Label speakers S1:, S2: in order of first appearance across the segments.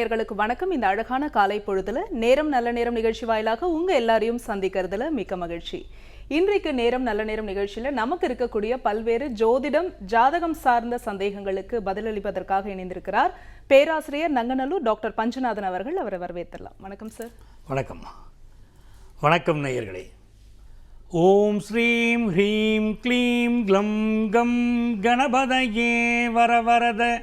S1: நேர்களுக்கு வணக்கம். இந்த அழகான காலை பொழுதுல நேரம் நல்ல நேரம் நிகழ்ச்சி வாயிலாக உங்க எல்லாரையும் சந்திக்கிறதுல மிக்க மகிழ்ச்சி. இன்றைக்கு நேரம் நல்ல நேரம் நிகழ்ச்சியில நமக்கு இருக்கக்கூடிய பல்வேறு ஜோதிடம் ஜாதகம் சார்ந்த சந்தேகங்களுக்கு பதிலளிப்பதற்காக இணைந்திருக்கிறார் பேராசிரியர் நங்கநல்லூர் டாக்டர் பஞ்சநாதன் அவர்கள். அவரை வரவேற்றலாம் வணக்கம் சார்.
S2: வணக்கம். வணக்கம் நேயர்களே. ஓம் ஸ்ரீம் ஹ்ரீம் க்ளீம் க்ளம் கம் கணபதயே வரவரத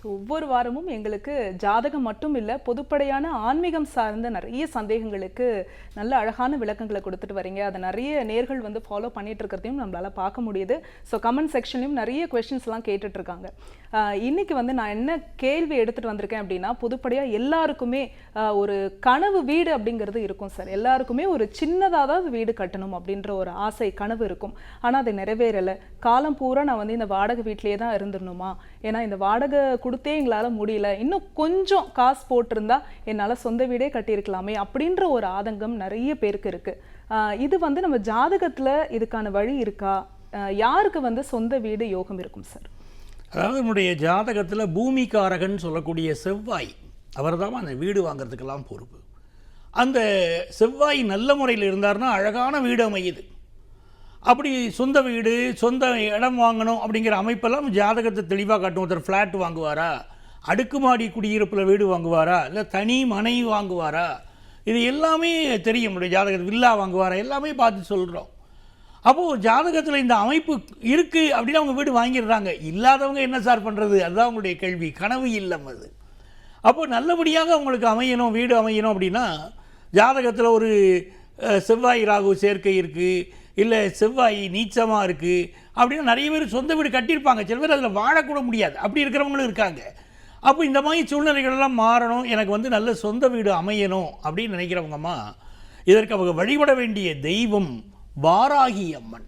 S1: ஸோ ஒவ்வொரு வாரமும் எங்களுக்கு ஜாதகம் மட்டும் இல்லை பொதுப்படையான ஆன்மீகம் சார்ந்த நிறைய சந்தேகங்களுக்கு நல்ல அழகான விளக்கங்களை கொடுத்துட்டு வரீங்க. அதை நிறைய நேர்கள் வந்து ஃபாலோ பண்ணிட்டு இருக்கிறதையும் நம்மளால் பார்க்க முடியுது. ஸோ கமெண்ட் செக்ஷன்லையும் நிறைய கொஷின்ஸ்லாம் கேட்டுட்ருக்காங்க இன்னைக்கு வந்து நான் என்ன கேள்வி எடுத்துகிட்டு வந்திருக்கேன் அப்படின்னா பொதுப்படையாக எல்லாருக்குமே ஒரு கனவு வீடு அப்படிங்கிறது இருக்கும் சார். எல்லாருக்குமே ஒரு சின்னதாவது வீடு கட்டணும் அப்படின்ற ஒரு ஆசை கனவு இருக்கும். ஆனால் அது நிறைவேறலை. காலம் பூரா நான் வந்து இந்த வாடகை வீட்டிலேயே தான் இருந்துடணுமா? ஏன்னா இந்த வாடகை கொடுத்தே எங்களால் முடியல. இன்னும் கொஞ்சம் காசு போட்டிருந்தா என்னால் சொந்த வீடே கட்டியிருக்கலாமே அப்படின்ற ஒரு ஆதங்கம் நிறைய பேருக்கு இருக்குது இது வந்து நம்ம ஜாதகத்தில் இதுக்கான வழி இருக்கா? யாருக்கு வந்து சொந்த வீடு யோகம் இருக்கும் சார்?
S2: அதாவது நம்முடைய ஜாதகத்தில் பூமிகாரகன் சொல்லக்கூடிய செவ்வாய் அவர் அந்த வீடு வாங்குறதுக்கெல்லாம் பொறுப்பு. அந்த செவ்வாய் நல்ல முறையில் இருந்தார்னா அழகான வீடு அமையுது. அப்படி சொந்த வீடு சொந்த இடம் வாங்கணும் அப்படிங்கிற அமைப்பெல்லாம் ஜாதகத்தை தெளிவாக காட்டும். ஒருத்தர் ஃப்ளாட் வாங்குவாரா? அடுக்குமாடி குடியிருப்பில் வீடு வாங்குவாரா? இல்லை தனி மனை வாங்குவாரா? இது எல்லாமே தெரியும். ஜாதகத்தில் வில்லா வாங்குவாரா? எல்லாமே பார்த்து சொல்கிறோம் அப்போது ஜாதகத்தில் இந்த அமைப்பு இருக்குது அப்படின்னு அவங்க வீடு வாங்கிடுறாங்க. இல்லாதவங்க என்ன சார் பண்ணுறது அதுதான் அவங்களுடைய கேள்வி. கனவு இல்லம் அது. அப்போது நல்லபடியாக அவங்களுக்கு அமையணும் வீடு அமையணும் அப்படின்னா ஜாதகத்தில் ஒரு செவ்வாய் ராகு சேர்க்கை இருக்குது இல்லை செவ்வாய் நீச்சமாக இருக்குது அப்படின்னு நிறைய பேர் சொந்த வீடு கட்டியிருப்பாங்க. சில பேர் அதில் வாழக்கூட முடியாது. அப்படி இருக்கிறவங்களும் இருக்காங்க. அப்போ இந்த மாதிரி சூழ்நிலைகள் எல்லாம் மாறணும். எனக்கு வந்து நல்ல சொந்த வீடு அமையணும் அப்படின்னு நினைக்கிறவங்கம்மா இதற்கு அவங்க வழிபட வேண்டிய தெய்வம் வாராகி அம்மன்.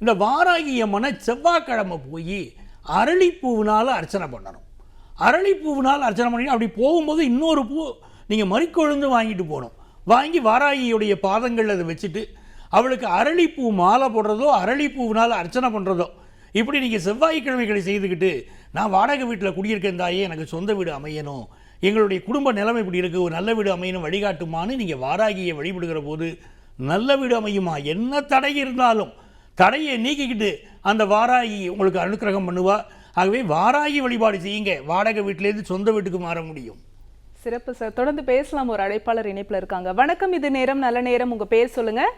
S2: இந்த வாராகி அம்மனை செவ்வாய்க்கிழமை போய் அரளிப்பூவினால் அர்ச்சனை பண்ணணும். அரளிப்பூவினால் அர்ச்சனை பண்ணி அப்படி போகும்போது இன்னொரு பூ நீங்கள் மறிக்கொழுந்து வாங்கிட்டு போகணும். வாங்கி வாராகியுடைய பாதங்களில் அதை வச்சுட்டு அவளுக்கு அரளிப்பூ மாலை போடுறதோ அரளிப்பூவினால் அர்ச்சனை பண்ணுறதோ இப்படி நீங்கள் செவ்வாய்க்கிழமைகளை செய்துக்கிட்டு நான் வாடகை வீட்டில் குடியிருக்கேன் தாயே எனக்கு சொந்த வீடு அமையணும். எங்களுடைய குடும்ப நிலைமை இப்படி இருக்குது ஒரு நல்ல வீடு அமையணும் வழிகாட்டுமான்னு நீங்கள் வாராகியை வழிபடுகிற போது நல்ல வீடு அமையுமா? என்ன தடை இருந்தாலும் தடையை நீக்கிக்கிட்டு அந்த வாராகி உங்களுக்கு அனுக்கிரகம் பண்ணுவா? ஆகவே வாராகி வழிபாடு செய்யுங்க. வாடகை வீட்டிலேருந்து சொந்த வீட்டுக்கு மாற முடியும்.
S1: சிறப்பு சார் தொடர்ந்து பேசலாம். ஒரு அழைப்பாளர் இணைப்பில் இருக்காங்க. வணக்கம் இது நேரம். நல்ல நேரம். உங்கள் பேர் சொல்லுங்கள்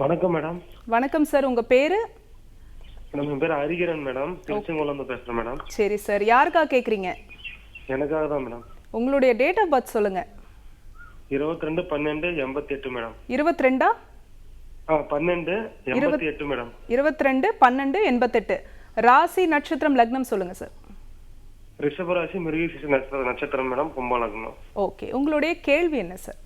S3: வணக்கம் மேடம்
S1: வணக்கம் சார் உங்க பேரு?
S3: என் பேர் ஹரிகிரன் மேடம் திருச்செங்கோலேருந்து பேசுறேன் மேடம்
S1: சரி சார் யாருக்கா கேக்குறீங்க?
S3: எனக்காக தான் மேடம்
S1: உங்களுடைய டேட் ஆஃப் பர்த் சொல்லுங்க.
S3: இருபத்தி ரெண்டு பன்னெண்டு எண்பத்தி எட்டு மேடம்
S1: இருபத்தி ரெண்டா
S3: பன்னெண்டு எண்பத்தி எட்டு மேடம்
S1: இருபத்தி ரெண்டு பன்னெண்டு எண்பத்தெட்டு. ராசி நட்சத்திரம் லக்னம் சொல்லுங்க சார்
S3: ரிஷபராசி மிருகசீச நட்சத்திரம் மேடம் கும்பலக்னம்.
S1: ஓகே. உங்களுடைய கேள்வி என்ன சார்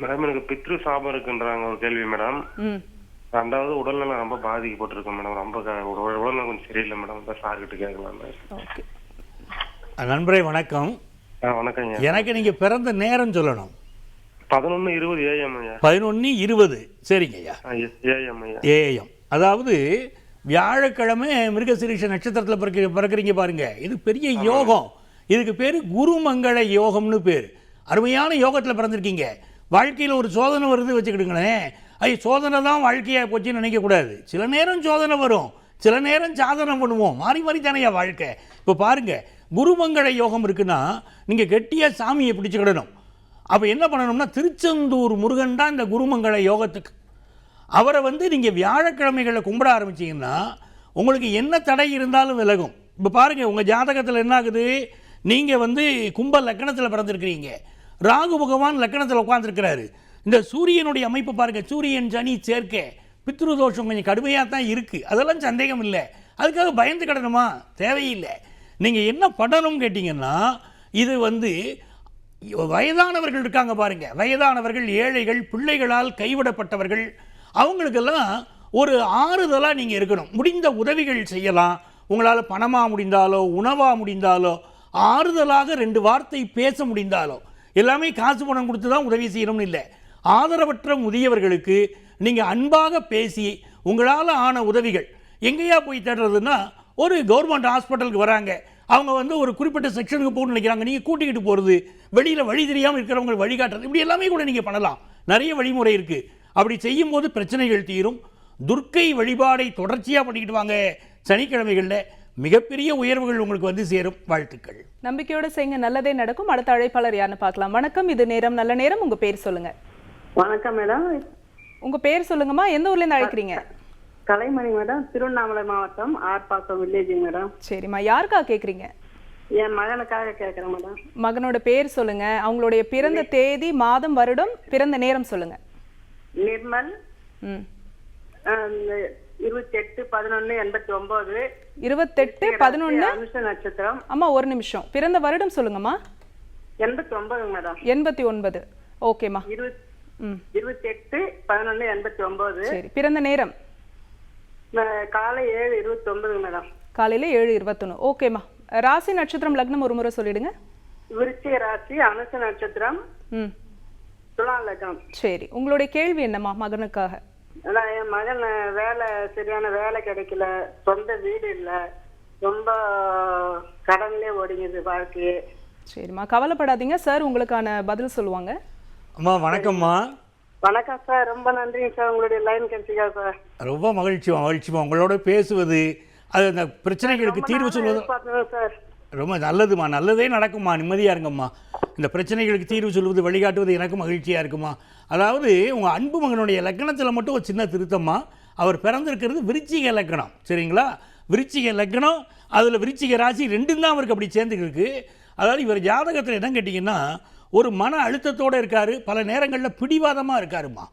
S3: மேடம் எனக்கு பித்ரு சாபம் இருக்குன்றாங்க ஒரு கேள்வி மேடம்
S1: ம்.
S3: ரெண்டாவது உடல்நலம் ரொம்ப பாதிக்கப்பட்டிருக்கேன் மேடம் ரொம்ப உடல்நலம் கொஞ்சம் சரியில்லை மேடம் சார் கிட்ட கேட்கலாம்
S1: ஓகே.
S2: நண்பரே வணக்கம்.
S3: ஐயா
S2: எனக்கு நீங்கள் பிறந்த நேரம் சொல்லணும்.
S3: பதினொன்னு இருபது ஏஎம் ஐயா.
S2: பதினொன்று இருபது. சரிங்க ஐயா.
S3: ஏஎம் ஐயா.
S2: ஏஎம் அதாவது வியாழக்கிழமை மிருகசிரீஷ நட்சத்திரத்தில் பிறக்க பிறக்கிறீங்க பாருங்க. இது பெரிய யோகம். இதுக்கு பேர் குருமங்கள யோகம்னு பேர். அருமையான யோகத்தில் பிறந்திருக்கீங்க. வாழ்க்கையில் ஒரு சோதனை வருது வச்சுக்கிடுங்களேன். ஐ சோதனை தான் வாழ்க்கையாக போச்சுன்னு நினைக்கக்கூடாது சில நேரம் சோதனை வரும். சில நேரம் சாதனை பண்ணுவோம். மாறி மாறி தானையா வாழ்க்கை. இப்போ பாருங்கள் குருமங்கள யோகம் இருக்குன்னா நீங்கள் கெட்டியாக சாமியை பிடிச்சிக்கிடணும் அப்போ என்ன பண்ணணும்னா திருச்செந்தூர் முருகன் தான் இந்த குருமங்கள யோகத்துக்கு. அவரை வந்து நீங்கள் வியாழக்கிழமைகளை கும்பிட ஆரம்பிச்சிங்கன்னா உங்களுக்கு என்ன தடை இருந்தாலும் விலகும். இப்போ பாருங்கள் உங்கள் ஜாதகத்தில் என்ன ஆகுது? நீங்கள் வந்து கும்ப லக்கணத்தில் பிறந்திருக்கிறீங்க. ராகு பகவான் லக்கணத்தில் உட்காந்துருக்கிறாரு இந்த சூரியனுடைய அமைப்பு பாருங்கள் சூரியன் சனி சேர்க்கை பித்ரு தோஷம் கொஞ்சம் கடுமையாக தான் இருக்குது அதெல்லாம் சந்தேகம் இல்லை. அதுக்காக பயந்து கிடணுமா? தேவையில்லை. நீங்கள் என்ன பண்ணணும்னு கேட்டிங்கன்னா இது வந்து வயதானவர்கள் இருக்காங்க பாருங்கள் வயதானவர்கள் ஏழைகள் பிள்ளைகளால் கைவிடப்பட்டவர்கள் அவங்களுக்கெல்லாம் ஒரு ஆறுதலாக நீங்கள் இருக்கணும். முடிந்த உதவிகள் செய்யலாம். உங்களால் பணமாக முடிந்தாலோ உணவாக முடிந்தாலோ ஆறுதலாக ரெண்டு வார்த்தை பேச முடிந்தாலோ எல்லாமே காசு பணம் கொடுத்து தான் உதவி செய்யணும்னு இல்லை. ஆதரவற்ற முதியவர்களுக்கு நீங்கள் அன்பாக பேசி உங்களால் ஆன உதவிகள் எங்கேயா போய் தேடுறதுன்னா ஒரு கவர்மெண்ட் ஹாஸ்பிட்டலுக்கு வராங்க. அவங்க வந்து ஒரு குறிப்பிட்ட செக்ஷனுக்கு போகணும்னு நினைக்கிறாங்க. நீங்கள் கூட்டிக்கிட்டு போகிறது வெளியில் வழி தெரியாமல் இருக்கிறவங்க வழிகாட்டுறது இப்படி எல்லாமே கூட நீங்கள் பண்ணலாம். நிறைய வழிமுறை இருக்குது அப்படி செய்யும்போது பிரச்சனைகள் தீரும். துர்க்கை வழிபாடை தொடர்ச்சியாக பண்ணிக்கிட்டு வாங்க. சனிக்கிழமைகளில் மிகப்பெரிய உயர்வுகள் உங்களுக்கு வந்து சேரும் வாழ்த்துக்கள்.
S1: நம்பிக்கையோட செய்யுங்க நல்லதே நடக்கும். அடுத்த அழைப்பாளர் யாருன்னு பார்க்கலாம். வணக்கம் இது நேரம் நல்ல நேரம். உங்க பேர் சொல்லுங்க.
S4: வணக்கம் மேடம்.
S1: உங்க பேர் சொல்லுங்கம்மா. எந்த ஊர்ல இருந்து அழைக்கிறீங்க?
S4: கலைமணி மேடம். திருவண்ணாமலை மாவட்டம் ஆர்பாக்கம் வில்லேஜ் மேடம்.
S1: சரிம்மா. யாருக்கா கேக்குறீங்க?
S4: என் மகனுக்காக கேட்குறேன் மேடம்.
S1: மகனோட பேர் சொல்லுங்க. அவங்களுடைய பிறந்த தேதி மாதம் வருடம் பிறந்த நேரம் சொல்லுங்க.
S4: நிர்மல்.
S1: ம்.
S4: இருபத்தி எட்டு பதினொன்னு எண்பத்தி ஒன்பது
S1: இருபத்தெட்டு பதினொன்னு.
S4: அனுஷ நட்சத்திரம்.
S1: அம்மா ஒரு நிமிஷம். பிறந்த வருடம் சொல்லுங்கம்மா.
S4: எண்பத்தி ஒன்பது மேடம்.
S1: எண்பத்தி ஒன்பது ஓகேம்மா.
S4: இருபத்
S1: ம்.
S4: இருபத்தி எட்டு பதினொன்னு எண்பத்தி ஒன்பது
S1: சரி. பிறந்த நேரம்?
S4: காலை ஏழு இருபத்தி ஒன்பது மேடம்.
S1: காலையில ஏழு இருபத்தொன்று ஓகேம்மா. ராசி நட்சத்திரம் லக்னம் ஒரு முறை சொல்லிடுங்க.
S4: விருச்சிக ராசி அனுஷ நட்சத்திரம்.
S1: ம்.
S4: துலா லக்னம்.
S1: சரி. உங்களுடைய கேள்வி என்னம்மா மகனுக்காக?
S4: அதான் என் மகன் வேலை சரியான வேலை கிடைக்கல. சொந்த வீடு இல்ல. ரொம்ப கடன்லயே ஒடுங்குது வாழ்க்கையே.
S1: சரிம்மா. கவலைப்படாதீங்க. சார் உங்களுக்கான பதில் சொல்லுவாங்க.
S2: அம்மா வணக்கம்மா.
S4: வணக்கம் சார். ரொம்ப நன்றிங்க சார். உங்களுடைய லைன் கிடைச்சிக்கா சார்.
S2: ரொம்ப மகிழ்ச்சி மகிழ்ச்சிமா உங்களோட பேசுவது அது அந்த பிரச்சனைகளுக்கு தீர்வு சொல்வது
S4: சார்.
S2: ரொம்ப நல்லதுமா நல்லதே நடக்குமா நிம்மதியாக இருங்கம்மா. இந்த பிரச்சனைகளுக்கு தீர்வு சொல்வது வழிகாட்டுவது எனக்கு மகிழ்ச்சியாக இருக்குமா? அதாவது உங்கள் அன்பு மகனுடைய லக்கணத்தில் மட்டும் ஒரு சின்ன திருத்தம்மா. அவர் பிறந்திருக்கிறது விருச்சிக லக்கணம் சரிங்களா? விருச்சிக லக்கணம் அதில் விருச்சிக ராசி ரெண்டும் தான் அவருக்கு அப்படி சேர்ந்துருக்கு அதாவது இவர் ஜாதகத்தில் என்ன கேட்டிங்கன்னா ஒரு மன அழுத்தத்தோடு இருக்கார் பல நேரங்களில் பிடிவாதமாக இருக்காருமா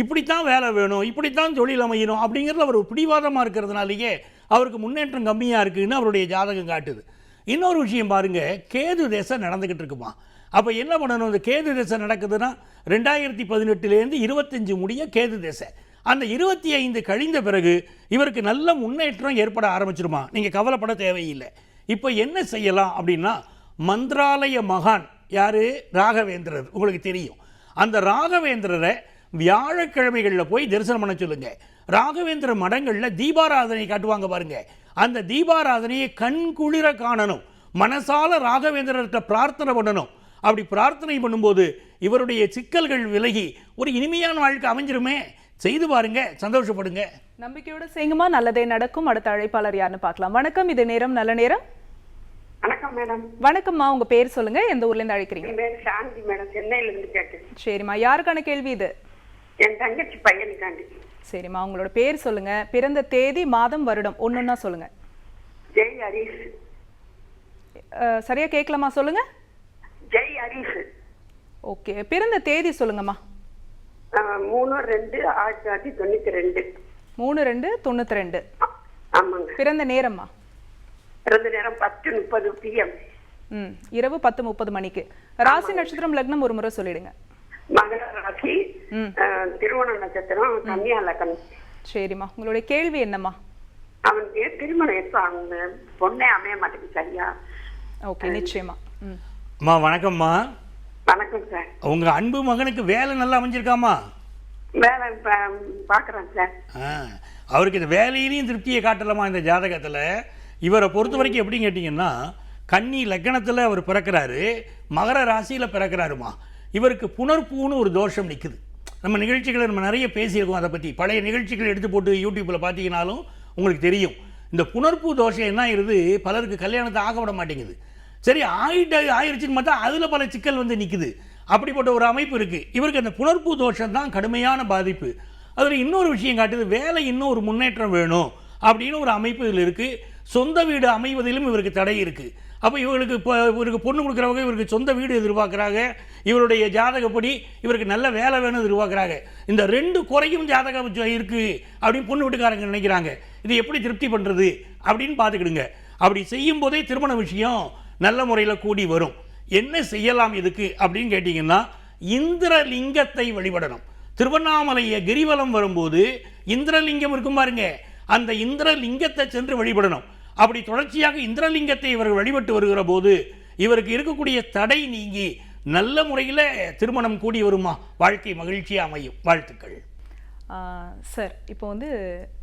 S2: இப்படித்தான் வேலை வேணும் இப்படித்தான் தொழில் அமையணும் அப்படிங்கிறதுல அவர் பிடிவாதமாக இருக்கிறதுனாலேயே அவருக்கு முன்னேற்றம் கம்மியாக இருக்குதுன்னு அவருடைய ஜாதகம் காட்டுது. இன்னொரு விஷயம் பாருங்கள் கேது தேசம் நடந்துக்கிட்டு இருக்குமா? அப்போ என்ன பண்ணணும்? இந்த கேது தேசம் நடக்குதுன்னா ரெண்டாயிரத்தி பதினெட்டுலேருந்து இருபத்தஞ்சு முடிய கேது தேசை. அந்த இருபத்தி ஐந்து கழிந்த பிறகு இவருக்கு நல்ல முன்னேற்றம் ஏற்பட ஆரம்பிச்சிருமா? நீங்கள் கவலைப்பட தேவையில்லை. இப்போ என்ன செய்யலாம் அப்படின்னா மந்திராலய மகான் யார்? ராகவேந்திரர். உங்களுக்கு தெரியும். அந்த ராகவேந்திரரை வியாழக்கிழமைகளில் போய் தரிசனம் பண்ண சொல்லுங்கள் ராகவேந்திர மடங்களில் தீபாராதனை காட்டுவாங்க பாருங்கள் அந்த தீபாராதனையை கண் குளிர காணணும். மனசால ராகவேந்திரர்கிட்ட பிரார்த்தனை பண்ணணும். அப்படி பிரார்த்தனை பண்ணும்போது இவருடைய சிக்கல்கள் விலகி ஒரு இனிமையான வாழ்க்கை அமைஞ்சிருமே. செய்து பாருங்க சந்தோஷப்படுங்க.
S1: நம்பிக்கையோட செய்யுங்கம்மா. நல்லதே நடக்கும். அடுத்த அழைப்பாளர் யாருன்னு பார்க்கலாம். வணக்கம். இது நேரம் நல்ல நேரம்.
S4: வணக்கம் மேடம்.
S1: வணக்கம்மா. உங்க பேர் சொல்லுங்க. எந்த ஊர்ல இருந்து அழைக்கிறீங்க?
S4: சாந்தி மேடம். சென்னையில இருந்து கேட்குறேன்.
S1: சரிம்மா. யாருக்கான கேள்வி இது?
S4: என் தங்கச்சி பையனுக்காண்டி.
S1: சரிம்மா உங்களோட பேர் சொல்லுங்க. பிறந்த தேதி மாதம் வருடம் ஒண்ணுன்னா சொல்லுங்க.
S4: ஜெய் ஹரிஷ்.
S1: சரியா கேட்கலாமா சொல்லுங்க.
S4: ஜெய் ஹரிஷ்.
S1: ஓகே பிறந்த தேதி சொல்லுங்கம்மா.
S4: மூணு ரெண்டு ஆயிரத்தி தொள்ளாயிரத்தி தொண்ணூத்தி ரெண்டு.
S1: மூணு ரெண்டு தொண்ணூத்தி ரெண்டு.
S4: ஆமாங்க.
S1: பிறந்த நேரம்மா.
S4: பிறந்த நேரம் பத்து முப்பது பிஎம்
S1: ம் இரவு பத்து முப்பது மணிக்கு. ராசி நட்சத்திரம் லக்னம் ஒரு முறை சொல்லிடுங்க.
S4: திருவோண நட்சத்திரம் கன்னியா லக்கணம்
S1: சரிம்மா. உங்களுடைய கேள்வி என்னம்மா?
S4: அவனுக்கு திருமணம் எப்ப அவங்க பொண்ணே அமைய மாட்டேங்குது சரியா?
S1: ஓகே நிச்சயமா. ம்.
S2: அம்மா வணக்கம்மா.
S4: வணக்கம் சார்.
S2: உங்க அன்பு மகனுக்கு வேலை நல்லா அமைஞ்சிருக்காமா
S4: வேலை இப்ப பாக்குறேன் சார்.
S2: அவருக்கு இந்த வேலையிலையும் திருப்தியை காட்டலாமா இந்த ஜாதகத்தில். இவரை பொறுத்த வரைக்கும் எப்படின்னு கேட்டிங்கன்னா கன்னி லக்னத்தில் அவர் பிறக்கிறாரு மகர ராசியில் பிறக்கிறாருமா. இவருக்கு புனர்பூன்னு ஒரு தோஷம் நிற்குது நம்ம நிகழ்ச்சிகளை நம்ம நிறைய பேசியிருக்கோம் அதை பற்றி பழைய நிகழ்ச்சிகள் எடுத்து போட்டு யூடியூப்பில் பார்த்தீங்கனாலும் உங்களுக்கு தெரியும். இந்த புணர்ப்பு தோஷம் என்ன ஆயிருது? பலருக்கு கல்யாணத்தை ஆக விட மாட்டேங்குது. சரி ஆயிட்டு ஆயிடுச்சுன்னு பார்த்தா அதில் பல சிக்கல் வந்து நிற்குது அப்படிப்பட்ட ஒரு அமைப்பு இருக்குது இவருக்கு அந்த புணர்ப்பு தோஷம் தான் கடுமையான பாதிப்பு. அதில் இன்னொரு விஷயம் காட்டுது வேலை இன்னும் ஒரு முன்னேற்றம் வேணும் அப்படின்னு ஒரு அமைப்பு இதில் இருக்குது சொந்த வீடு அமைவதிலும் இவருக்கு தடை இருக்குது அப்போ இவருக்கு இப்போ இவருக்கு பொண்ணு கொடுக்குறவங்க இவருக்கு சொந்த வீடு எதிர்பார்க்குறாங்க. இவருடைய ஜாதகப்படி இவருக்கு நல்ல வேலை வேணும் எதிர்பார்க்குறாங்க. இந்த ரெண்டு குறையும் ஜாதகம் இருக்குது அப்படின்னு பொண்ணு வீட்டுக்காரங்க நினைக்கிறாங்க. இது எப்படி திருப்தி பண்ணுறது அப்படின்னு பார்த்துக்கிடுங்க. அப்படி செய்யும் போதே திருமண விஷயம் நல்ல முறையில் கூடி வரும். என்ன செய்யலாம் இதுக்கு அப்படின்னு கேட்டிங்கன்னா இந்திரலிங்கத்தை வழிபடணும். திருவண்ணாமலையை கிரிவலம் வரும்போது இந்திரலிங்கம் இருக்கும் பாருங்க. அந்த இந்திரலிங்கத்தை சென்று வழிபடணும். அப்படி தொடர்ச்சியாக இந்திரலிங்கத்தை இவர் வழிபட்டு வருகிற போது இவருக்கு இருக்கக்கூடிய தடை நீங்கி நல்ல முறையில் திருமணம் கூடி வருமா? வாழ்க்கை மகிழ்ச்சியாக அமையும். வாழ்த்துக்கள்.
S1: சார் இப்போ வந்து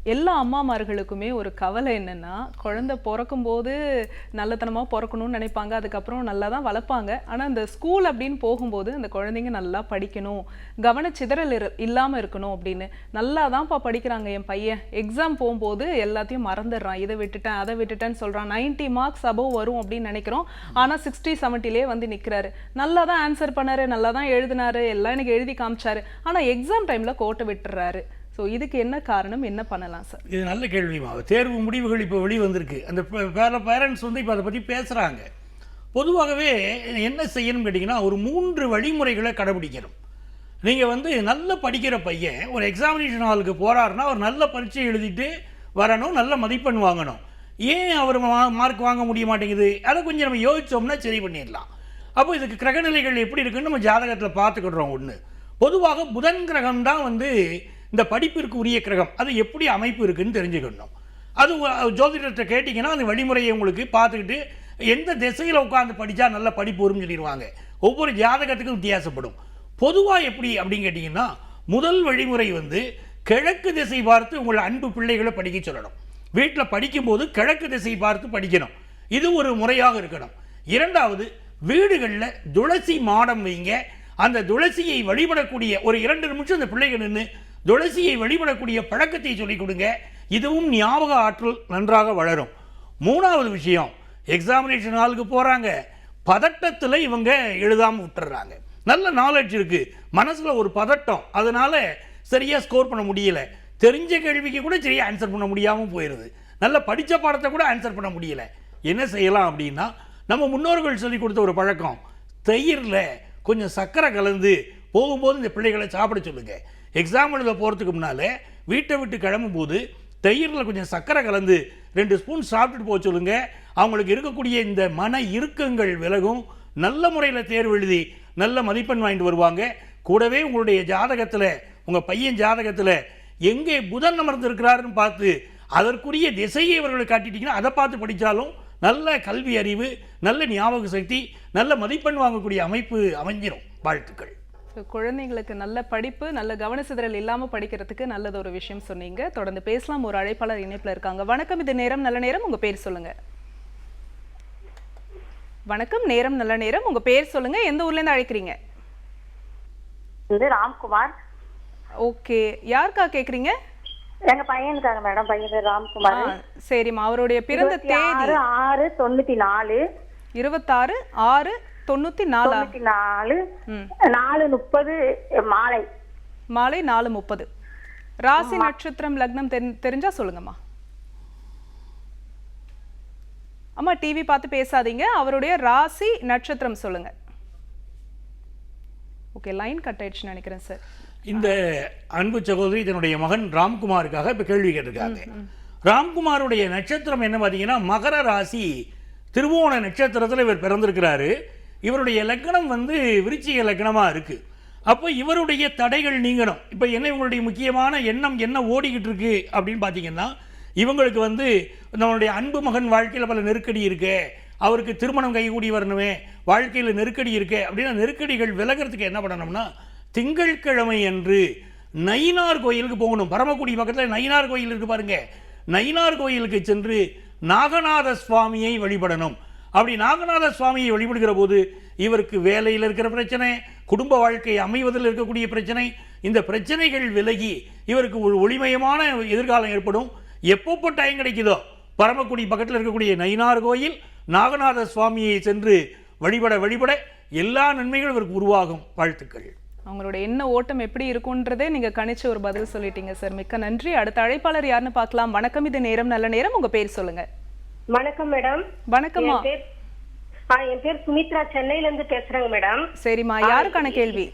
S1: எல்லா அம்மாமார்களுக்குமே ஒரு கவலை என்னென்னா குழந்தை பிறக்கும்போது நல்லத்தனமாக பிறக்கணும்னு நினைப்பாங்க. அதுக்கப்புறம் நல்லா தான் வளர்ப்பாங்க. ஆனால் இந்த ஸ்கூல் அப்படின்னு போகும்போது அந்த குழந்தைங்க நல்லா படிக்கணும். கவனச்சிதறல் இரு இல்லாமல் இருக்கணும் அப்படின்னு. நல்லா தான்ப்பா படிக்கிறாங்க என் பையன். எக்ஸாம் போகும்போது எல்லாத்தையும் மறந்துடுறான். இதை விட்டுட்டேன் அதை விட்டுட்டேன்னு சொல்கிறான் 90 மார்க்ஸ் அபவ் வரும் அப்படின்னு நினைக்கிறோம். ஆனால் சிக்ஸ்டி செவன்ட்டிலே வந்து நிற்கிறாரு நல்லா தான் ஆன்சர் பண்ணார் நல்லா தான் எழுதினாரு. எல்லாம் எனக்கு எழுதி காமிச்சாரு. ஆனால் எக்ஸாம் டைமில் கோட்டை விட்டுறாரு. ஸோ இதுக்கு என்ன காரணம்? என்ன பண்ணலாம் சார்
S2: இது நல்ல கேள்விமா தேர்வு முடிவுகள் இப்போ வெளி வந்திருக்கு அந்த பேரண்ட்ஸ் வந்து இப்போ அதை பற்றி பேசுகிறாங்க பொதுவாகவே என்ன செய்யணும்னு கேட்டிங்கன்னா ஒரு மூன்று வழிமுறைகளை கடைபிடிக்கணும். நீங்கள் வந்து நல்ல படிக்கிற பையன் ஒரு எக்ஸாமினேஷன் ஹாலுக்கு போகிறாருன்னா அவர் நல்ல பரீட்சை எழுதிட்டு வரணும் நல்ல மதிப்பெண் வாங்கணும். ஏன் அவர் மார்க் வாங்க முடிய மாட்டேங்குது? அதை கொஞ்சம் நம்ம யோசித்தோம்னா சரி பண்ணிடலாம். அப்போ இதுக்கு கிரகநிலைகள் எப்படி இருக்குன்னு நம்ம ஜாதகத்தில் பார்த்துக்கிடுறோம் ஒன்று பொதுவாக புதன் கிரகம் தான் வந்து இந்த படிப்பிற்கு உரிய கிரகம் அது எப்படி அமைப்பு இருக்குன்னு தெரிஞ்சுக்கணும். அது ஜோதிடத்தை கேட்டிங்கன்னா அந்த வழிமுறையை உங்களுக்கு பார்த்துக்கிட்டு எந்த திசையில் உட்காந்து படித்தா நல்ல படிப்பு வரும்னு சொல்லிடுவாங்க. ஒவ்வொரு ஜாதகத்துக்கும் வித்தியாசப்படும். பொதுவாக எப்படி அப்படின்னு கேட்டிங்கன்னா முதல் வழிமுறை வந்து கிழக்கு திசை பார்த்து உங்கள் அன்பு பிள்ளைகளை படிக்க சொல்லணும். வீட்டில் படிக்கும்போது கிழக்கு திசை பார்த்து படிக்கணும். இது ஒரு முறையாக இருக்கணும். இரண்டாவது வீடுகளில் துளசி மாடம் வைங்க. அந்த துளசியை வழிபடக்கூடிய ஒரு இரண்டு நிமிஷம் அந்த பிள்ளைகள் நின்று துளசியை வழிபடக்கூடிய பழக்கத்தை சொல்லிக் கொடுங்க. இதுவும் ஞாபக ஆற்றல் நன்றாக வளரும். மூணாவது விஷயம் எக்ஸாமினேஷன் ஹாலுக்கு போகிறாங்க பதட்டத்தில் இவங்க எழுதாமல் விட்டுறாங்க. நல்ல நாலேஜ் இருக்குது மனசில் ஒரு பதட்டம். அதனால் சரியாக ஸ்கோர் பண்ண முடியல. தெரிஞ்ச கேள்விக்கு கூட சரியாக ஆன்சர் பண்ண முடியாமல் போயிடுது நல்ல படித்த பாடத்தை கூட ஆன்சர் பண்ண முடியல. என்ன செய்யலாம் அப்படின்னா நம்ம முன்னோர்கள் சொல்லி கொடுத்த ஒரு பழக்கம். தயிரில் கொஞ்சம் சர்க்கரை கலந்து போகும்போது இந்த பிள்ளைகளை சாப்பிட சொல்லுங்கள் எக்ஸாம் எழுத போகிறதுக்கு முன்னால் வீட்டை விட்டு கிளம்பும்போது தயிரில் கொஞ்சம் சர்க்கரை கலந்து ரெண்டு ஸ்பூன் சாப்பிட்டுட்டு போக சொல்லுங்க. அவங்களுக்கு இருக்கக்கூடிய இந்த மன இறுக்கங்கள் விலகும். நல்ல முறையில் தேர்வு எழுதி நல்ல மதிப்பெண் வாங்கிட்டு வருவாங்க. கூடவே உங்களுடைய ஜாதகத்தில் உங்கள் பையன் ஜாதகத்தில் எங்கே புதன் அமர்ந்திருக்கிறாருன்னு பார்த்து அதற்குரிய திசையை இவர்களை காட்டிட்டீங்கன்னா அதை பார்த்து படித்தாலும் நல்ல கல்வி அறிவு நல்ல ஞாபக சக்தி நல்ல மதிப்பெண் வாங்கக்கூடிய அமைப்பு அமைஞ்சிடும் வாழ்த்துக்கள்.
S1: குழந்தைங்களுக்கு நல்ல படிப்பு நல்ல கவனசிதறல் இல்லாமல் படிக்கிறதுக்கு நல்லது ஒரு விஷயம் சொன்னீங்க. தொடர்ந்து பேசலாம். ஒரு அழைப்பாளர் இணைப்பில் இருக்காங்க. வணக்கம். இது நேரம் நல்ல நேரம். உங்கள் பேர் சொல்லுங்க. வணக்கம். நேரம் நல்ல நேரம். உங்கள் பேர் சொல்லுங்க. எந்த ஊர்லேருந்து அழைக்கிறீங்க?
S5: ராம்குமார்.
S1: ஓகே. யாருக்கா கேட்குறீங்க
S5: எங்க பையனுக்காக மேடம். பையன் பேர் ராம்குமார்.
S1: சரிம்மா. அவருடைய பிறந்த தேதி?
S5: ஆறு தொண்ணூத்தி நாலு.
S1: இருபத்தாறு ஆறு தொண்ணூற்றி நாலா
S5: தொண்ணூத்தி நாலு நாலு முப்பது மாலை.
S1: மாலை நாலு முப்பது ராசி நட்சத்திரம் லக்னம் தெரி தெரிஞ்சா சொல்லுங்கம்மா. அம்மா டிவி பார்த்து பேசாதீங்க. அவருடைய ராசி நட்சத்திரம் சொல்லுங்க. ஓகே லைன் கட் ஆயிடுச்சுன்னு நினைக்கிறேன் சார்.
S2: இந்த அன்பு சகோதரி தன்னுடைய மகன் ராம்குமாருக்காக இப்போ கேள்வி கேட்டிருக்காங்க. ராம்குமாருடைய நட்சத்திரம் என்ன பார்த்தீங்கன்னா மகர ராசி திருவோண நட்சத்திரத்தில் இவர் பிறந்திருக்கிறாரு. இவருடைய லக்னம் வந்து விருச்சிக லக்னமாக இருக்குது அப்போ இவருடைய தடைகள் நீங்கணும். இப்போ என்ன இவங்களுடைய முக்கியமான எண்ணம் என்ன ஓடிக்கிட்டு இருக்கு அப்படின்னு பார்த்தீங்கன்னா இவங்களுக்கு வந்து நம்மளுடைய அன்பு மகன் வாழ்க்கையில் பல நெருக்கடி இருக்கு. அவருக்கு திருமணம் கைகூடி வரணுமே வாழ்க்கையில் நெருக்கடி இருக்கு அப்படின்னா நெருக்கடிகள் விலகிறதுக்கு என்ன பண்ணணும்னா திங்கட்கிழமை அன்று நயினார் கோயிலுக்கு போகணும். பரமக்குடி பக்கத்தில் நயினார் கோயில் இருக்கு பாருங்க. நயினார் கோயிலுக்கு சென்று நாகநாத சுவாமியை வழிபடணும். அப்படி நாகநாத சுவாமியை வழிபடுகிற போது இவருக்கு வேலையில் இருக்கிற பிரச்சனை குடும்ப வாழ்க்கை அமைவதில் இருக்கக்கூடிய பிரச்சனை இந்த பிரச்சனைகள் விலகி இவருக்கு ஒரு ஒளிமயமான எதிர்காலம் ஏற்படும். எப்பப்போ டைம் கிடைக்குதோ பரமக்குடி பக்கத்தில் இருக்கக்கூடிய நயினார் கோயில் நாகநாத சுவாமியை சென்று வழிபட வழிபட எல்லா நன்மைகளும் இவருக்கு உருவாகும். வாழ்த்துக்கள்.
S1: அவங்களோட என்ன ஓட்டம் எப்படி இருக்குன்றதே நீங்க கணிச்சு ஒரு பதில் சொல்லிட்டீங்க சார். மிக்க நன்றி. அடுத்த அழைப்பாளர் யாருன்னு பார்க்கலாம். வணக்கம். இது நேரம். நல்ல நேரம். உங்க பேர் சொல்லுங்க.
S6: வணக்கம் மேடம்.
S1: வணக்கம்மா.
S6: என் பேர் சுமித்ரா. சென்னையில இருந்து பேசுறேங்க மேடம்.
S1: சரிம்மா. யாருக்கான கேள்வி?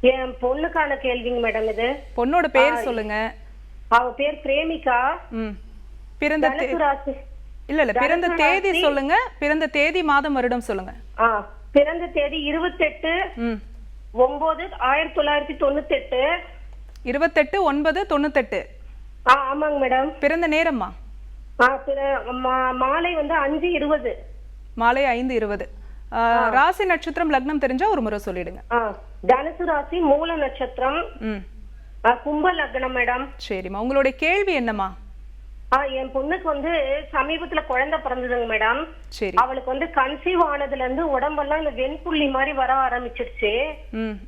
S6: என் பொண்ணுக்கான கேள்விங்க மேடம் இது.
S1: பொண்ணோட பேர் சொல்லுங்க.
S6: அவ பேர் பிரேமிகா.
S1: ம். பிறந்த இல்ல இல்ல. பிறந்த தேதி. சொல்லுங்க. பிறந்த தேதி மாதம் வருடம் சொல்லுங்க.
S6: ஆ பிறந்த தேதி இருபத்தெட்டு ஒன்பது ஆயிரத்தி தொள்ளாயிரத்தி தொண்ணூத்தி எட்டு
S1: இருபத்தெட்டு ஒன்பது தொண்ணூத்தெட்டு.
S6: ஆமாங்க மேடம்.
S1: பிறந்த நேரம்மா.
S6: மாலை வந்து அஞ்சு இருபது.
S1: மாலை ஐந்து இருபது. ராசி நட்சத்திரம் லக்னம் தெரிஞ்சா ஒரு முறை சொல்லிடுங்க.
S6: தனுசு ராசி மூல நட்சத்திரம். கும்ப லக்னம் மேடம்.
S1: சரிம்மா. உங்களுடைய கேள்வி என்னம்மா?
S6: என் பொண்ணுக்கு வந்து சமீபத்துல குழந்தை பிறந்ததுங்க மேடம்.
S1: சரி.
S6: அவளுக்கு வந்து கன்சீவ் ஆனதுல இருந்து உடம்பெல்லாம் இந்த வெண்புள்ளி மாதிரி வர ஆரம்பிச்சிருச்சு.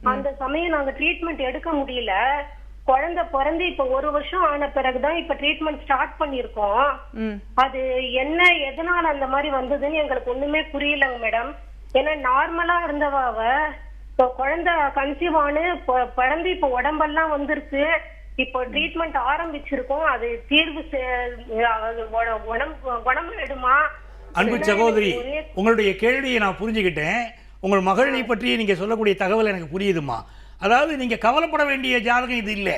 S6: அந்த சமயம் நாங்க ட்ரீட்மெண்ட் எடுக்க முடியல. குழந்தை பிறந்து இப்ப ஒரு வருஷம் ஆன பிறகுதான் இப்ப ட்ரீட்மெண்ட் ஸ்டார்ட் பண்ணிருக்கோம் அது என்ன எதனால அந்த மாதிரி வந்ததுன்னு எங்களுக்கு ஒண்ணுமே புரியலங்க மேடம் ஏன்னா நார்மலா இருந்தவ அவ இப்போ குழந்தை கன்சீவ் ஆனு பிறந்து இப்ப உடம்பெல்லாம் வந்திருக்கு. இப்போ ட்ரீட்மெண்ட் ஆரம்பிச்சிருக்கோம். அது தீர்வு குண- குணம் குணமாயிடுமா
S2: அன்பு சகோதரி உங்களுடைய கேள்வியை நான் புரிஞ்சுக்கிட்டேன். உங்கள் மகளை பற்றி நீங்கள் சொல்லக்கூடிய தகவல் எனக்கு புரியுதுமா அதாவது நீங்கள் கவலைப்பட வேண்டிய ஜாதகம் இது இல்லை.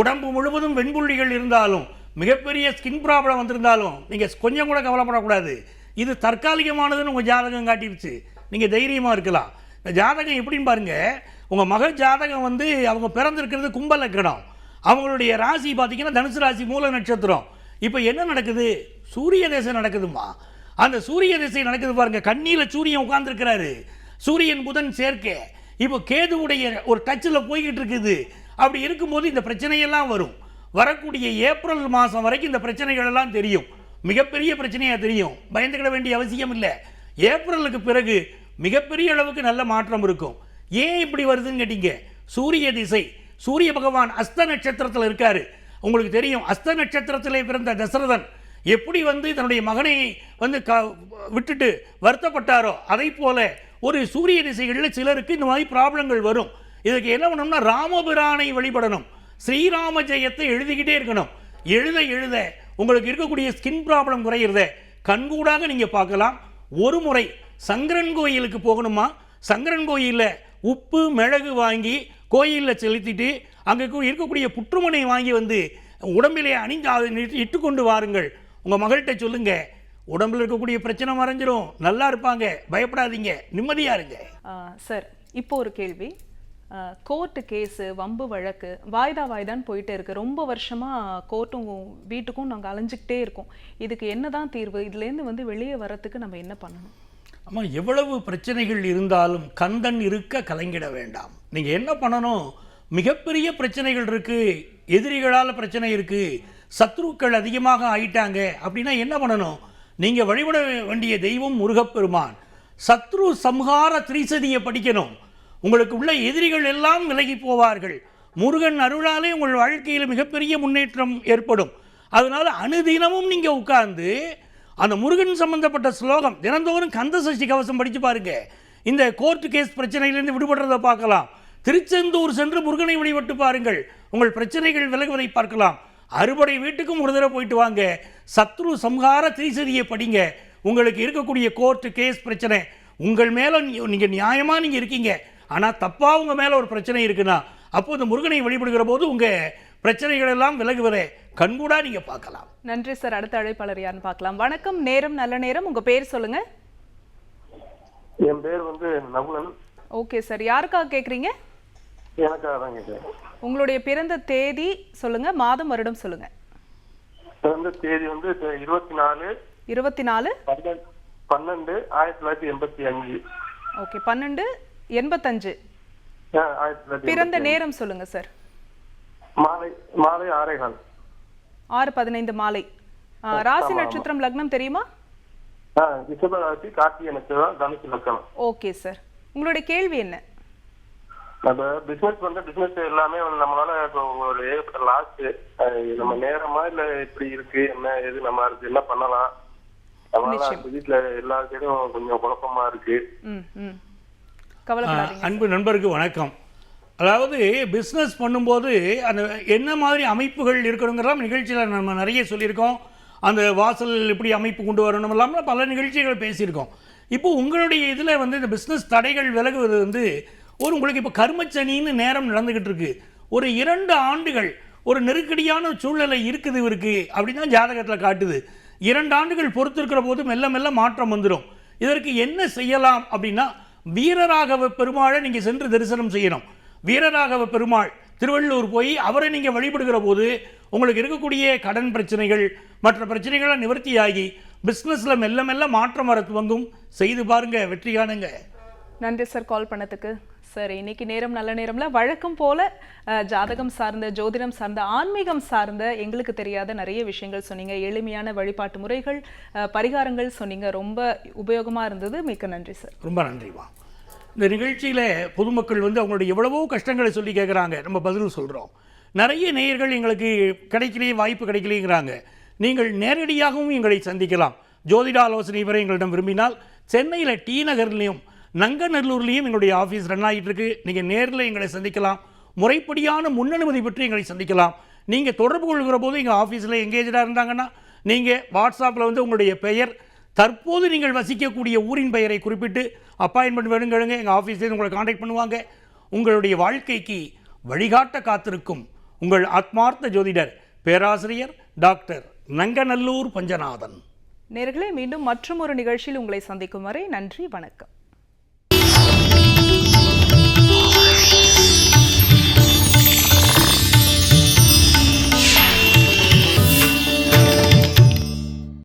S2: உடம்பு முழுவதும் வெண்புள்ளிகள் இருந்தாலும் மிகப்பெரிய ஸ்கின் ப்ராப்ளம் வந்திருந்தாலும் நீங்கள் கொஞ்சம் கூட கவலைப்படக்கூடாது. இது தற்காலிகமானதுன்னு உங்கள் ஜாதகம் காட்டிடுச்சு. நீங்கள் தைரியமாக இருக்கலாம். இந்த ஜாதகம் எப்படின்னு பாருங்கள் உங்கள் மகள் ஜாதகம் வந்து அவங்க பிறந்திருக்கிறது கும்ப லக்கணம் அவங்களுடைய ராசி பார்த்தீங்கன்னா தனுசு ராசி மூல நட்சத்திரம். இப்போ என்ன நடக்குது? சூரிய திசை நடக்குதுமா அந்த சூரிய திசை நடக்குது பாருங்கள் கண்ணியில் சூரியன் உட்கார்ந்துருக்கிறாரு. சூரியன் புதன் சேர்க்கை. இப்போ கேதுவுடைய ஒரு டச்சில் போய்கிட்டு இருக்குது அப்படி இருக்கும்போது இந்த பிரச்சனையெல்லாம் வரும். வரக்கூடிய ஏப்ரல் மாதம் வரைக்கும் இந்த பிரச்சனைகள் எல்லாம் தெரியும். மிகப்பெரிய பிரச்சனையாக தெரியும். பயந்துக்கிட வேண்டிய அவசியம் இல்லை. ஏப்ரலுக்கு பிறகு மிகப்பெரிய அளவுக்கு நல்ல மாற்றம் இருக்கும். ஏன் இப்படி வருதுன்னு கேட்டீங்க? சூரிய திசை. சூரிய பகவான் அஸ்த நட்சத்திரத்தில் இருக்காரு. உங்களுக்கு தெரியும் அஸ்த நட்சத்திரத்திலே பிறந்த தசரதன் எப்படி வந்து தன்னுடைய மகனை வந்து க விட்டுட்டு வருத்தப்பட்டாரோ அதை போல ஒரு சூரிய திசைகளில் சிலருக்கு இந்த மாதிரி ப்ராப்ளங்கள் வரும். இதுக்கு என்ன பண்ணணும்னா ராமபிரானை வழிபடணும். ஸ்ரீராம ஜெயத்தை எழுதிக்கிட்டே இருக்கணும். எழுத எழுத. உங்களுக்கு இருக்கக்கூடிய ஸ்கின் ப்ராப்ளம் குறையிறத. கண்கூடாக நீங்கள் பார்க்கலாம். ஒரு முறை சங்கரன் கோயிலுக்கு போகணுமா? சங்கரன் கோயிலில் உப்பு மிளகு வாங்கி கோயிலில் செலுத்திட்டு அங்கே இருக்கக்கூடிய புற்றுமனை வாங்கி வந்து உடம்பிலே அணிஞ்சு இட்டு- கொண்டு வாருங்கள். உங்கள் மகள்கிட்ட சொல்லுங்கள் உடம்புல இருக்கக்கூடிய பிரச்சனை மறைஞ்சிரும். நல்லா இருப்பாங்க. பயப்படாதீங்க. நிம்மதியாக இருங்க.
S1: சார் இப்போ ஒரு கேள்வி. கோர்ட்டு கேஸு வம்பு வழக்கு வாய்தா வாய்தான்னு போயிட்டே இருக்கு. ரொம்ப வருஷமா கோர்ட்டும் வீட்டுக்கும் நாங்கள் அலைஞ்சிக்கிட்டே இருக்கோம். இதுக்கு என்னதான் தீர்வு? இதுலேருந்து வந்து வெளியே வரத்துக்கு நம்ம என்ன பண்ணணும்?
S2: அம்மா எவ்வளவு பிரச்சனைகள் இருந்தாலும் கந்தன் இருக்க கலங்கிட வேண்டாம். நீங்கள் என்ன பண்ணணும்? மிகப்பெரிய பிரச்சனைகள் இருக்கு. எதிரிகளால் பிரச்சனை இருக்கு. சத்ருக்கள் அதிகமாக ஆயிட்டாங்க. அப்படின்னா என்ன பண்ணணும்? நீங்கள் வழிபட வேண்டிய தெய்வம் முருகப்பெருமான். சத்ரு சம்ஹார திரிசதியை படிக்கணும். உங்களுக்கு உள்ள எதிரிகள் எல்லாம் விலகி போவார்கள். முருகன் அருளாலே உங்கள் வாழ்க்கையில் மிகப்பெரிய முன்னேற்றம் ஏற்படும். அதனால் அனுதினமும் நீங்கள் உட்கார்ந்து அந்த முருகன் சம்பந்தப்பட்ட ஸ்லோகம் தினந்தோறும் கந்த சஷ்டி கவசம் படித்து பாருங்க. இந்த கோர்ட்டு கேஸ் பிரச்சனையிலேருந்து விடுபடுறதை பார்க்கலாம். திருச்செந்தூர் சென்று முருகனை வழிபட்டு பாருங்கள். உங்கள் பிரச்சனைகள் விலகுவதை பார்க்கலாம். அறுபடை வீட்டுக்கும் ஒரு தடவை போயிட்டு வாங்க. சத்ரு சம்ஹார திரிசதியை படிங்க. உங்களுக்கு இருக்கக்கூடிய கோர்ட்டு கேஸ் பிரச்சனை உங்கள் மேலே நீங்கள் நியாயமாக நீங்கள் இருக்கீங்க. ஆனால் தப்பாக உங்கள் மேலே ஒரு பிரச்சனை இருக்குன்னா அப்போ இந்த முருகனை வழிபடுகிற போது உங்கள் பிரச்சனைகள் எல்லாம் விலகுவதை கண்கூடா நீங்கள் பார்க்கலாம்.
S1: நன்றி சார். அடுத்த அழைப்பாளர் யாருன்னு பார்க்கலாம். வணக்கம் நேரம் நல்ல நேரம். உங்க பேர் சொல்லுங்க.
S3: என் பேர் வந்து நகுலன்.
S1: Okay sir. யாருக்காக கேட்குறீங்க
S3: எனக்காக தான் கேட்குறேன்
S1: உங்களுடைய பிறந்த தேதி சொல்லுங்க மாதம் வருடம் சொல்லுங்க.
S3: பிறந்த தேதி வந்து இருபத்தி நாலு
S1: இருபத்தி நாலு
S3: பன்னெண்டு ஆயிரத்தி தொள்ளாயிரத்தி எண்பத்தி அஞ்சு.
S1: ஓகே பன்னெண்டு எண்பத்தஞ்சு. பிறந்த நேரம் சொல்லுங்க சார்.
S3: மாலை மாலை ஆறேகால்
S1: ஆறு பதினைந்து மாலை. ராசி நட்சத்திரம் லக்னம் தெரியுமா? Okay sir. உங்களுடைய கேள்வி என்ன?
S3: நம்ம பிசினஸ் வந்து பிசினஸ் எல்லாமே வந்து நம்மளால இப்போ ஒரு லாஸ்ட் நம்ம நேரமா இல்ல எப்படி இருக்கு என்ன எது நம்ம என்ன பண்ணலாம்? நம்மளால வீட்டுல எல்லாருக்கிட்டும் கொஞ்சம் குழப்பமா இருக்கு.
S1: ம் ம். கவலைப்படாதீங்க.
S2: அன்பு நண்பருக்கு வணக்கம். அதாவது பிஸ்னஸ் பண்ணும்போது அந்த என்ன மாதிரி அமைப்புகள் இருக்கணுங்கிறலாம் நிகழ்ச்சியில் நம்ம நிறைய சொல்லியிருக்கோம். அந்த வாசல் எப்படி அமைப்பு கொண்டு வரணும் இல்லாமல் பல நிகழ்ச்சிகள் பேசியிருக்கோம். இப்போ உங்களுடைய இதில் வந்து இந்த பிஸ்னஸ் தடைகள் விலகுவது வந்து ஒரு உங்களுக்கு இப்போ கர்மச்சனின்னு நேரம் நடந்துக்கிட்டு இருக்கு. ஒரு இரண்டு ஆண்டுகள் ஒரு நெருக்கடியான சூழ்நிலை இருக்குது இவருக்கு அப்படின்னு தான் ஜாதகத்தில் காட்டுது. இரண்டு ஆண்டுகள் பொறுத்திருக்கிற போது மெல்ல மெல்ல மாற்றம் வந்துடும் இதற்கு என்ன செய்யலாம் அப்படின்னா வீரராகவ பெருமாளை நீங்கள் சென்று தரிசனம் செய்யணும். வீரராகவ பெருமாள் திருவள்ளூர் போய் அவரை நீங்கள் வழிபடுகிற போது உங்களுக்கு இருக்கக்கூடிய கடன் பிரச்சனைகள் மற்ற பிரச்சனைகளை நிவர்த்தியாகி பிஸ்னஸில் மெல்ல மெல்ல மாற்றம் வர துவங்கும் செய்து பாருங்க வெற்றி காணுங்க.
S1: நன்றி சார் கால் பண்ணதுக்கு. சார் இன்னைக்கு நேரம் நல்ல நேரம்ல. வழக்கம் போல ஜாதகம் சார்ந்த ஜோதிடம் சார்ந்த ஆன்மீகம் சார்ந்த எங்களுக்கு தெரியாத நிறைய விஷயங்கள் சொன்னீங்க. எளிமையான வழிபாட்டு முறைகள் பரிகாரங்கள் சொன்னீங்க. ரொம்ப உபயோகமா இருந்தது. மிக்க நன்றி சார்.
S2: ரொம்ப நன்றிமா. இந்த நிகழ்ச்சியில் பொதுமக்கள் வந்து அவங்களுடைய எவ்வளவோ கஷ்டங்களை சொல்லி கேட்குறாங்க நம்ம பதில் சொல்கிறோம் நிறைய நேயர்கள் எங்களுக்கு கிடைக்கலையே வாய்ப்பு கிடைக்கலைங்கிறாங்க. நீங்கள் நேரடியாகவும் எங்களை சந்திக்கலாம். ஜோதிட ஆலோசனை வரை எங்களிடம் விரும்பினால் சென்னையில் டி நகர்லையும் நங்கநல்லூர்லேயும் எங்களுடைய ஆஃபீஸ் ரன் ஆகிட்டு இருக்கு நீங்கள் நேரில் எங்களை சந்திக்கலாம். முறைப்படியான முன்னனுமதி பெற்று எங்களை சந்திக்கலாம். நீங்கள் தொடர்பு கொள்கிற போது எங்கள் ஆஃபீஸில் எங்கேஜாக இருந்தாங்கன்னா நீங்கள் வாட்ஸ்அப்பில் வந்து உங்களுடைய பெயர் தற்போது நீங்கள் வசிக்கக்கூடிய ஊரின் பெயரை குறிப்பிட்டு அப்பாயின்மெண்ட் வேணுங்களுங்க எங்கள் ஆஃபீஸ்லேருந்து உங்களை காண்டாக்ட் பண்ணுவாங்க. உங்களுடைய வாழ்க்கைக்கு வழிகாட்ட காத்திருக்கும் உங்கள் ஆத்மார்த்த ஜோதிடர் பேராசிரியர் டாக்டர் நங்கநல்லூர் பஞ்சநாதன்.
S1: நேர்களே மீண்டும் மற்றும் ஒரு நிகழ்ச்சியில் உங்களை சந்திக்கும் வரை நன்றி வணக்கம்.